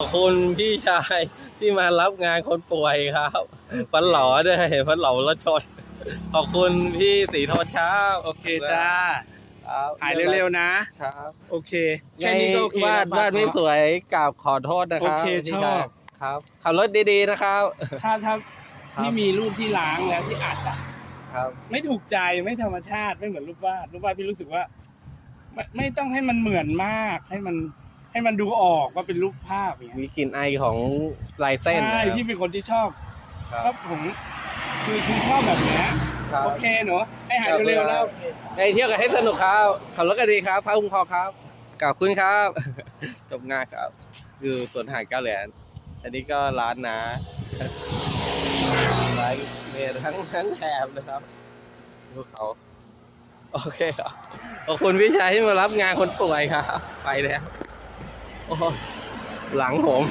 ขอบคุณพี่ชายที่มารับงานคนป่วยครับฟันหล่อด้วยฟันหล่อรถชนขอบคุณพี่สีทอนเช้าโอเคจ้าครับหายเร็วๆนะครับโอเคแค่นี้ก็โอเควาดแล้ววาดไม่สวยกราบขอโทษนะครับโอเคพี่ชอบชายครับขับรถดีๆนะครับ ถ้าถ้าครับที่มีรูปที่ล้างแล้วที่อัดอะครับไม่ถูกใจไม่ธรรมชาติไม่เหมือนรูปวาดรูปวาดพี่รู้สึกว่า ไม่ไม่ต้องให้มันเหมือนมากให้มัน ให้มันดูออกว่าเป็นรูปภาพอย่างเงี้ยมีกลิ่นไอของลายเส้นใช่นะครับพี่เป็นคนที่ชอบครัชอบผมคือคือชอบแบบเนี้ยครับ โอเคเนอะให้หายเร็วๆแล้วโอเค ไปเที่ยวกันให้สนุกครับขับรถกันดีครับพระคุ้มครองครับขอบคุณครับ จบงานครับอยู่สวนหาดเก้าเหรียญอันนี้ก็ร้านนะร้านเมรทั้งทั้งแถบเลยครับดูเขา โอเคครับขอบคุณพี่ชายที่มารับงานคนป่วยครับ ไปแล้วโอ้โห หลังผม